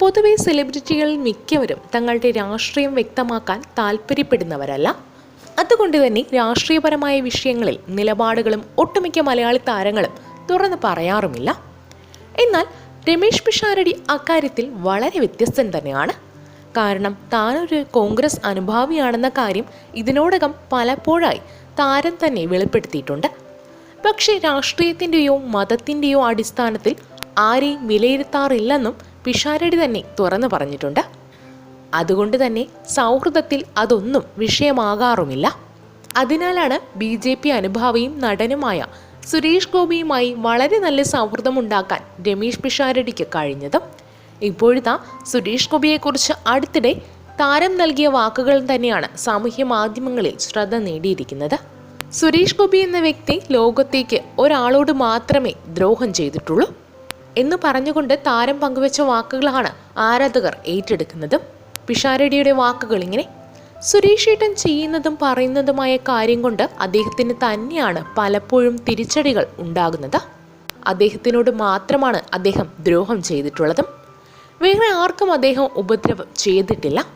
പൊതുവെ സെലിബ്രിറ്റികളിൽ മിക്കവരും തങ്ങളുടെ രാഷ്ട്രീയം വ്യക്തമാക്കാൻ താല്പര്യപ്പെടുന്നവരല്ല. അതുകൊണ്ട് തന്നെ രാഷ്ട്രീയപരമായ വിഷയങ്ങളിൽ നിലപാടുകളും ഒട്ടുമിക്ക മലയാളി താരങ്ങളും തുറന്ന് പറയാറുമില്ല. എന്നാൽ രമേഷ് പിഷാരടി അക്കാര്യത്തിൽ വളരെ വ്യത്യസ്തൻ തന്നെയാണ്. കാരണം താനൊരു കോൺഗ്രസ് അനുഭാവിയാണെന്ന കാര്യം ഇതിനോടകം പലപ്പോഴായി താരം തന്നെ വെളിപ്പെടുത്തിയിട്ടുണ്ട്. പക്ഷേ രാഷ്ട്രീയത്തിന്റെയോ മതത്തിന്റെയോ അടിസ്ഥാനത്തിൽ ആരെയും വിലയിരുത്താറില്ലെന്നും പിഷാരടി തന്നെ തുറന്നു പറഞ്ഞിട്ടുണ്ട്. അതുകൊണ്ട് തന്നെ സൗഹൃദത്തിൽ അതൊന്നും വിഷയമാകാറുമില്ല. അതിനാലാണ് ബി ജെ പി അനുഭാവിയും നടനുമായ സുരേഷ് ഗോപിയുമായി വളരെ നല്ല സൗഹൃദമുണ്ടാക്കാൻ രമേഷ് പിഷാരടിക്ക് കഴിഞ്ഞത്. ഇപ്പോഴത്തെ സുരേഷ് ഗോപിയെക്കുറിച്ച് അടുത്തിടെ താരം നൽകിയ വാക്കുകൾ തന്നെയാണ് സാമൂഹ്യ മാധ്യമങ്ങളിൽ ശ്രദ്ധ നേടിയിരിക്കുന്നത്. സുരേഷ് ഗോപി എന്ന വ്യക്തി ലോകത്തേക്ക് ഒരാളോട് മാത്രമേ ദ്രോഹം ചെയ്തിട്ടുള്ളൂ. എന്ന് പറഞ്ഞുകൊണ്ട് താരം പങ്കുവച്ച വാക്കുകളാണ് ആരാധകർ ഏറ്റെടുക്കുന്നതും. പിഷാരടിയുടെ വാക്കുകൾ ഇങ്ങനെ സുരേഷ് ഏട്ടൻ ചെയ്യുന്നതും പറയുന്നതുമായ കാര്യം കൊണ്ട് അദ്ദേഹത്തിന് തന്നെയാണ് പലപ്പോഴും തിരിച്ചടികൾ ഉണ്ടാകുന്നത്. അദ്ദേഹത്തിനോട് മാത്രമാണ് അദ്ദേഹം ദ്രോഹം ചെയ്തിട്ടുള്ളതും. വേറെ ആർക്കും അദ്ദേഹം ഉപദ്രവം ചെയ്തിട്ടില്ല.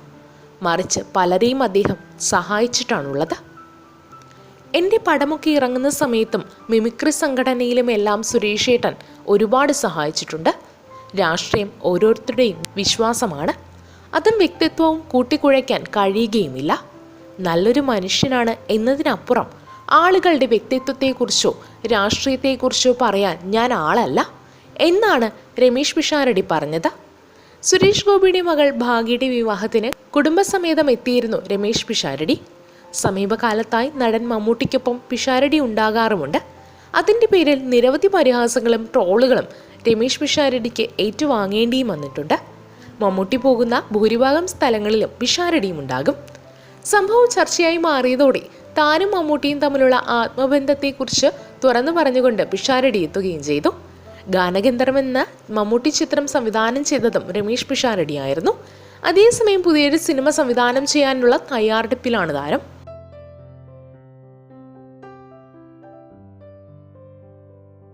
മറിച്ച് പലരെയും അദ്ദേഹം സഹായിച്ചിട്ടാണുള്ളത്. എന്റെ പടമൊക്കെ ഇറങ്ങുന്ന സമയത്തും മിമിക്രി സംഘടനയിലും എല്ലാം സുരേഷ് ഏട്ടൻ ഒരുപാട് സഹായിച്ചിട്ടുണ്ട്. രാഷ്ട്രീയം ഓരോരുത്തരുടെയും വിശ്വാസമാണ്. അതും വ്യക്തിത്വവും കൂട്ടിക്കുഴയ്ക്കാൻ കഴിയുകയുമില്ല. നല്ലൊരു മനുഷ്യനാണ് എന്നതിനപ്പുറം ആളുകളുടെ വ്യക്തിത്വത്തെക്കുറിച്ചോ രാഷ്ട്രീയത്തെക്കുറിച്ചോ പറയാൻ ഞാൻ ആളല്ല എന്നാണ് രമേശ് പിഷാരടി പറഞ്ഞത്. സുരേഷ് ഗോപിയുടെ മകൾ ഭാഗ്യയുടെ വിവാഹത്തിന് കുടുംബസമേതം എത്തിയിരുന്നു രമേശ് പിഷാരടി. സമീപകാലത്തായി നടൻ മമ്മൂട്ടിക്കൊപ്പം പിഷാരടി ഉണ്ടാകാറുമുണ്ട്. അതിന്റെ പേരിൽ നിരവധി പരിഹാസങ്ങളും ട്രോളുകളും രമേഷ് പിഷാരടിക്ക് ഏറ്റുവാങ്ങേണ്ടിയും വന്നിട്ടുണ്ട്. മമ്മൂട്ടി പോകുന്ന ഭൂരിഭാഗം സ്ഥലങ്ങളിലും പിഷാരടിയും ഉണ്ടാകും. സംഭവം ചർച്ചയായി മാറിയതോടെ താനും മമ്മൂട്ടിയും തമ്മിലുള്ള ആത്മബന്ധത്തെക്കുറിച്ച് തുറന്നു പറഞ്ഞുകൊണ്ട് പിഷാരടി എത്തുകയും ചെയ്തു. ഗാനഗന്ധർവ് എന്ന മമ്മൂട്ടി ചിത്രം സംവിധാനം ചെയ്തതും രമേഷ് പിഷാരടിയായിരുന്നു. അതേസമയം പുതിയൊരു സിനിമ സംവിധാനം ചെയ്യാനുള്ള തയ്യാറെടുപ്പിലാണ് താരം.